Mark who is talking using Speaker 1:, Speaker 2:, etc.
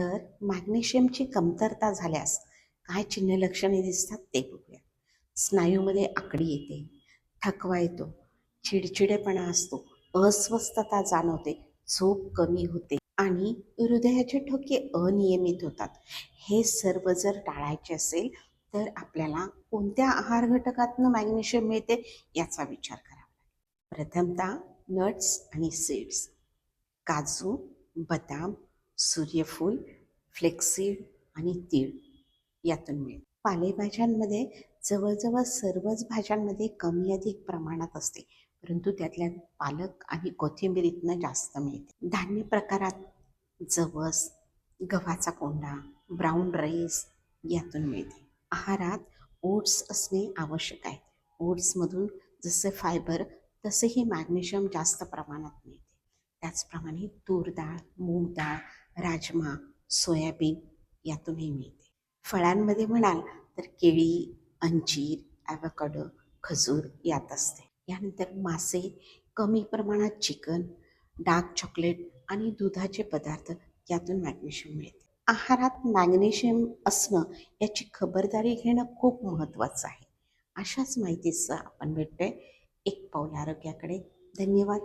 Speaker 1: तर मॅग्नेशियमची कमतरता झाल्यास काय चिन्ह लक्षणे दिसतात ते बघूया. स्नायूमध्ये आकडी येते थकवा येतो चिडचिडेपणा असतो अस्वस्थता जाणवते झोप कमी होते आणि हृदयाचे ठोके अनियमित होतात. हे सर्व जर टाळायचे असेल तर आपल्याला कोणत्या आहार घटकातनं मॅग्नेशियम मिळते याचा विचार करावा प्रथमतः नट्स आणि सीड्स काजू बदाम सूर्यफूल फ्लेक्सीड आणि तीळ यातून मिळते पालेभाज्यांमध्ये जवळजवळ सर्वच भाज्यांमध्ये कमी अधिक प्रमाणात असते परंतु त्यातल्या पालक आणि कोथिंबीरीतनं जास्त मिळते. धान्य प्रकारात जवस गव्हाचा कोंडा ब्राऊन राईस यातून मिळते. आहारात ओट्स असणे आवश्यक आहे. ओट्समधून जसे फायबर तसेही मॅग्नेशियम जास्त प्रमाणात मिळते. त्याचप्रमाणे तूर डाळ मूग डाळ राजमा सोयाबीन यातूनही मिळते. फळांमध्ये म्हणाल तर केळी अंजीर ॲवॅकडो खजूर यात असते. यानंतर मासे कमी प्रमाणात चिकन डार्क चॉकलेट आणि दुधाचे पदार्थ यातून मॅग्नेशियम मिळते. आहारात मॅग्नेशियम असणं याची खबरदारी घेणं खूप महत्त्वाचं आहे. अशाच माहितीचं आपण भेटतोय. एक पाऊल आरोग्याकडे. धन्यवाद.